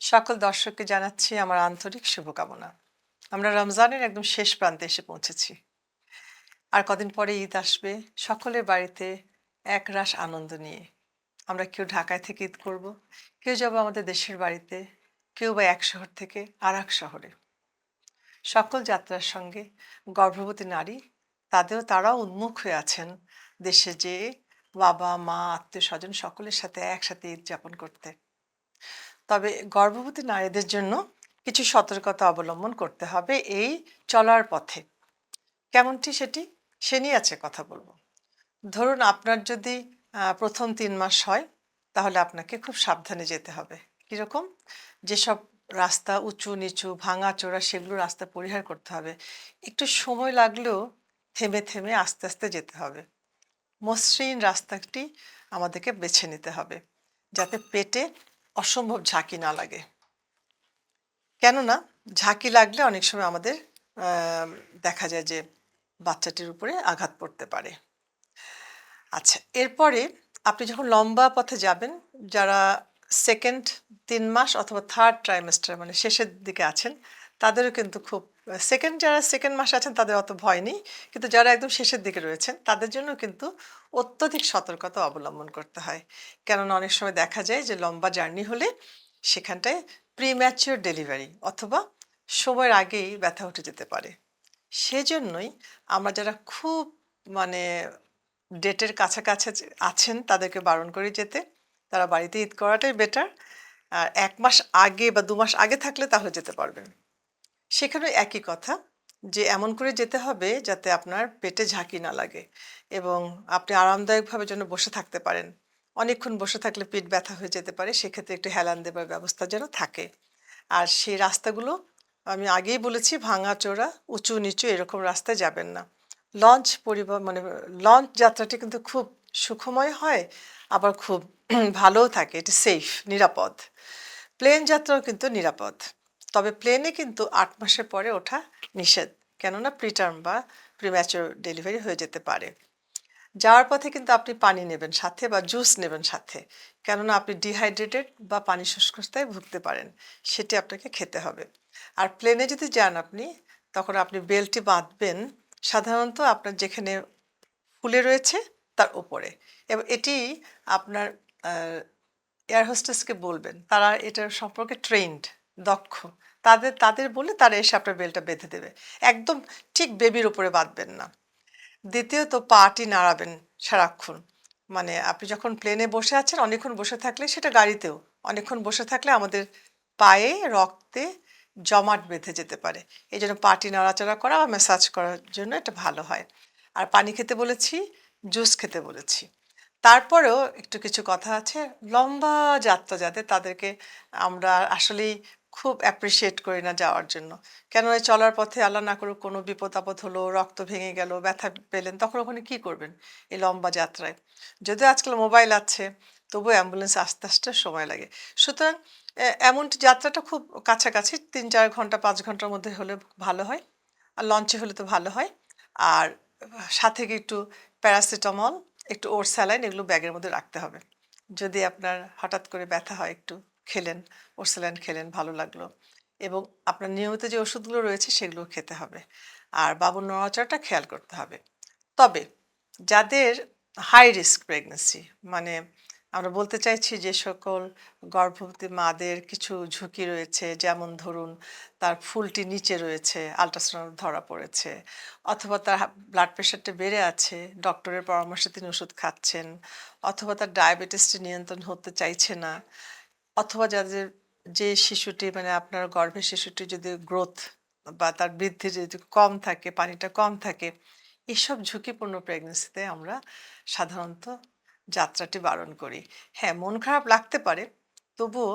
সকল দর্শককে জানাচ্ছি আমার আন্তরিক শুভকামনা। আমরা রমজানের একদম শেষ প্রান্তে এসে পৌঁছেছি। আর কদিন পরে ঈদ আসবে, সকলের বাড়িতে এক রাস আনন্দ নিয়ে। আমরা কেউ ঢাকায় থেকে ঈদ করব, কেউ যাব আমাদের দেশের বাড়িতে, কেউ বা এক শহর থেকে আর এক শহরে। সকল যাত্রার সঙ্গে গর্ভবতী নারী, তাদেরও তারাও উন্মুখ হয়ে আছেন দেশে যেয়ে বাবা, মা আত্মীয় স্বজন সকলের সাথে একসাথে ঈদ যাপন করতে। তবে গর্ভবতী নারীদের জন্য কিছু সতর্কতা অবলম্বন করতে হবে এই চলার পথে। কেমনটি সেটি? সে নিয়ে আছে কথা বলব। ধরুন আপনার যদি প্রথম তিন মাস হয়, তাহলে আপনাকে খুব সাবধানে যেতে হবে। কীরকম? যেসব রাস্তা উঁচু, নিচু, ভাঙা, চোরা, সেগুলো রাস্তা পরিহার করতে হবে। একটু সময় লাগলেও থেমে থেমে আস্তে আস্তে যেতে হবে। মসৃণ রাস্তাটি আমাদেরকে বেছে নিতে হবে। যাতে পেটে অসম্ভব ঝাঁকি না লাগে। কেননা ঝাঁকি লাগলে অনেক সময় আমাদের দেখা যায় যে বাচ্চাটির উপরে আঘাত পড়তে পারে। আচ্ছা এরপরে আপনি যখন লম্বা পথে যাবেন, যারা সেকেন্ড তিন মাস অথবা থার্ড ট্রাইমেস্টার মানে শেষের দিকে আছেন, তাদেরও কিন্তু খুব সেকেন্ড যারা সেকেন্ড মাসে আছেন, তাদের অত ভয় নেই। কিন্তু যারা একদম শেষের দিকে রয়েছেন, তাদের জন্য কিন্তু অত্যধিক সতর্কতা অবলম্বন করতে হয়। কেননা অনেক সময় দেখা যায় যে, লম্বা জার্নি হলে সেখানটায় প্রিম্যাচিওর ডেলিভারি অথবা সময়ের আগেই ব্যথা উঠে যেতে পারে। সেজন্যই আমরা যারা খুব মানে ডেটের কাছাকাছি আছেন, তাদেরকে বারণ করে যেতে। তারা বাড়িতে ঈদ করাটাই বেটার আর এক মাস আগে বা দু মাস আগে থাকলে তাহলে যেতে পারবেন। সেখানে একই কথা যে এমন করে যেতে হবে যাতে আপনার পেটে ঝাঁকি না লাগে এবং আপনি আরামদায়কভাবে যেন বসে থাকতে পারেন। অনেকক্ষণ বসে থাকলে পিঠ ব্যথা হয়ে যেতে পারে, সেক্ষেত্রে একটু হেলান দেবার ব্যবস্থা যেন থাকে। আর সেই রাস্তাগুলো আমি আগেই বলেছি ভাঙা চোরা উঁচু নিচু এরকম রাস্তায় যাবেন না। লঞ্চ পরিবহন মানে লঞ্চ যাত্রাটি কিন্তু খুব সুখময় হয়, আবার খুব ভালোও থাকে। এটি সেফ, নিরাপদ। প্লেন যাত্রাও কিন্তু নিরাপদ। তবে প্লেনে কিন্তু আট মাসের পরে ওঠা নিষেধ, কেননা প্রিটার্ম বা প্রিম্যাচুর ডেলিভারি হয়ে যেতে পারে। যাওয়ার পথে কিন্তু আপনি পানি নেবেন সাথে বা জুস নেবেন সাথে, কেননা আপনি ডিহাইড্রেটেড বা পানি শুষ্কতায় ভুগতে পারেন, সেটি আপনাকে খেতে হবে। আর প্লেনে যদি যান আপনি, তখন আপনি বেল্টটি বাঁধবেন, সাধারণত আপনার যেখানে ফুলে রয়েছে তার উপরে। এবং এটি আপনার এয়ার হোস্টেসকে বলবেন, তারা এটার সম্পর্কে ট্রেন্ড দক্ষ। তাদের তাদের বলে তারা এসে আপনার বেলটা বেঁধে দেবে। একদম ঠিক বেবির উপরে বাঁধবেন না। দ্বিতীয়ত পাটি নাড়াবেন সারাক্ষণ। মানে আপনি যখন প্লেনে বসে আছেন, অনেকক্ষণ বসে থাকলে সেটা গাড়িতেও। অনেকক্ষণ বসে থাকলে আমাদের পায়ে রক্তে জমাট বেঁধে যেতে পারে। এই জন্য পাটি নাড়াচাড়া করা বা ম্যাসাজ করার জন্য এটা ভালো হয়। আর পানি খেতে বলেছি জুস খেতে বলেছি। তারপরেও একটু কিছু কথা আছে। লম্বা যাত্রা যাতে তাদেরকে আমরা আসলেই খুব অ্যাপ্রিসিয়েট করি না যাওয়ার জন্য। কেন এই চলার পথে আল্লাহ না করুক কোনো বিপদ আপদ হলো, রক্ত ভেঙে গেল, ব্যথা পেলেন, তখন ওখানে কি করবেন এই লম্বা যাত্রায়? যদিও আজকাল মোবাইল আছে, তবুও অ্যাম্বুলেন্স আস্তে আস্তে সময় লাগে। সুতরাং এমন যাত্রাটা খুব কাছাকাছি, তিন চার ঘণ্টা, পাঁচ ঘণ্টার মধ্যে হলে ভালো হয়। আর লঞ্চে হলে তো ভালো হয়। আর সাথে একটু প্যারাসিটামল একটু ওর স্যালাইন এগুলো ব্যাগের মধ্যে রাখতে হবে। যদি আপনার হঠাৎ করে ব্যথা হয় একটু। খেলেন ওর স্যালাইন খেলেন, ভালো লাগল। এবং আপনার নিয়মিত যে ওষুধগুলো রয়েছে সেগুলো খেতে হবে। আর বাবুর নড়াচড়াটা খেয়াল করতে হবে। তবে যাদের হাই রিস্ক প্রেগনেন্সি মানে আমরা বলতে চাইছি যে সকল গর্ভবতী মাদের কিছু ঝুঁকি রয়েছে, যেমন ধরুন তার ফুলটি নিচে রয়েছে আলট্রাসাউন্ড ধরা পড়েছে, অথবা তার ব্লাড প্রেশারটা বেড়ে আছে ডক্টরের পরামর্শে তিনি ওষুধ খাচ্ছেন, অথবা তার ডায়াবেটিসটি নিয়ন্ত্রণ হতে চাইছে না অথবা যাদের যে শিশুটি মানে আপনার গর্ভের শিশুটি যদি গ্রোথ বা তার বৃদ্ধি যদি কম থাকে, পানিটা কম থাকে, এসব ঝুঁকিপূর্ণ প্রেগনেন্সিতে আমরা সাধারণত যাত্রাটি বারণ করি। হ্যাঁ মন খারাপ লাগতে পারে, তবুও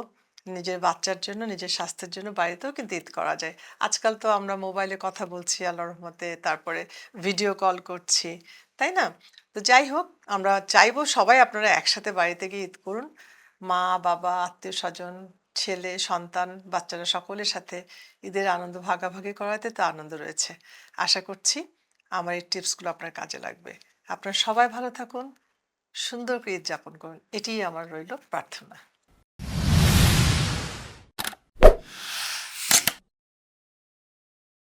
নিজের বাচ্চার জন্য, নিজের স্বাস্থ্যের জন্য বাড়িতেও কিন্তু ঈদ করা যায়। আজকাল তো আমরা মোবাইলে কথা বলছি আল্লাহ রহমতে তারপরে ভিডিও কল করছি, তাই না? তো যাই হোক, আমরা চাইব সবাই আপনারা একসাথে বাড়িতে গিয়ে ঈদ করুন। মা, বাবা, আত্মীয় স্বজন, ছেলে, সন্তান, বাচ্চারা সকলের সাথে ঈদের আনন্দ ভাগাভাগি করাতে তো আনন্দ রয়েছে। আশা করছি আমার এই টিপসগুলো আপনার কাজে লাগবে। আপনারা সবাই ভালো থাকুন, সুন্দর করে ঈদ যাপন করুন। এটিই আমার রইল প্রার্থনা।